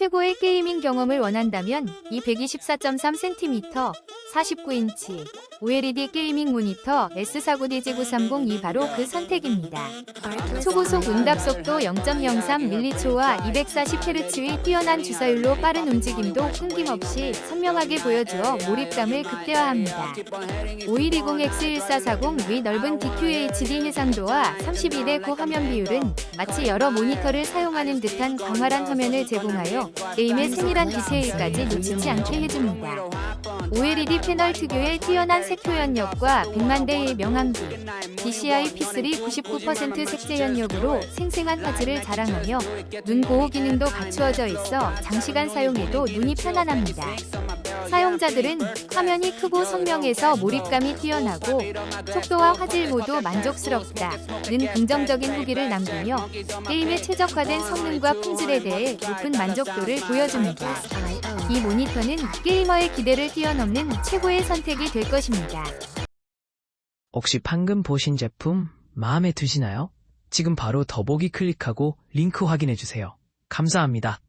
최고의 게이밍 경험을 원한다면 이 124.3cm, 49인치 OLED 게이밍 모니터 S49DG930이 바로 그 선택입니다. 초고속 응답 속도 0.03mH와 240Hz의 뛰어난 주사율로 빠른 움직임도 끊김없이 선명하게 보여주어 몰입감을 극대화합니다. 5120X1440 위 넓은 DQHD 해상도와 32대 9 화면 비율은 마치 여러 모니터를 사용하는 듯한 광활한 화면을 제공하여 게임의 세밀한 디테일까지 놓치지 않게 해줍니다. OLED 패널 특유의 뛰어난 색 표현력과 100만 대의 명암기, DCI P3 99% 색제 연력으로 생생한 화질을 자랑하며 눈 보호 기능도 갖추어져 있어 장시간 사용해도 눈이 편안합니다. 사용자들은 화면이 크고 선명해서 몰입감이 뛰어나고 속도와 화질 모두 만족스럽다 는 긍정적인 후기를 남기며 게임에 최적화된 성능과 품질에 대해 높은 만족도를 보여줍니다. 이 모니터는 게이머의 기대를 뛰어넘는 최고의 선택이 될 것입니다. 혹시 방금 보신 제품 마음에 드시나요? 지금 바로 더보기 클릭하고 링크 확인해주세요. 감사합니다.